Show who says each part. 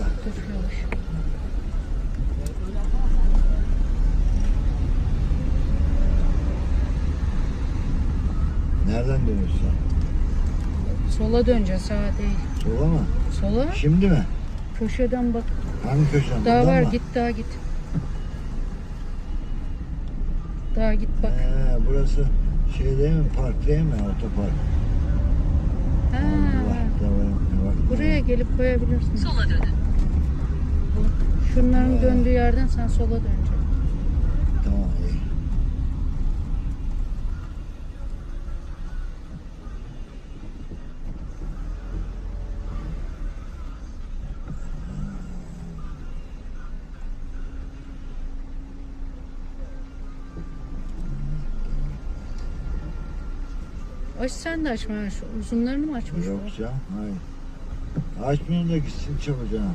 Speaker 1: Dur yavaş.
Speaker 2: Nereden dönüyorsun?
Speaker 1: Sola döneceğiz sağa değil.
Speaker 2: Sola mı?
Speaker 1: Sola
Speaker 2: Şimdi mi?
Speaker 1: köşeden bak.
Speaker 2: Hangi köşeden?
Speaker 1: Daha var
Speaker 2: mı?
Speaker 1: git daha git. Daha git bak.
Speaker 2: Ee, burası şey değil mi? Park değil mi? Otopark.
Speaker 1: Ha,
Speaker 2: Allah da var. ne var?
Speaker 1: buraya gelip koyabilirsin.
Speaker 3: Sola dönün.
Speaker 1: Şunların
Speaker 2: Ha.
Speaker 1: döndüğü yerden sen sola döneceksin.
Speaker 2: Tamam iyi.
Speaker 1: Aç sen de açma. Şu uzunlarını mı açmış?
Speaker 2: Yok canım. Hayır. Açmayın da gitsin çabucak.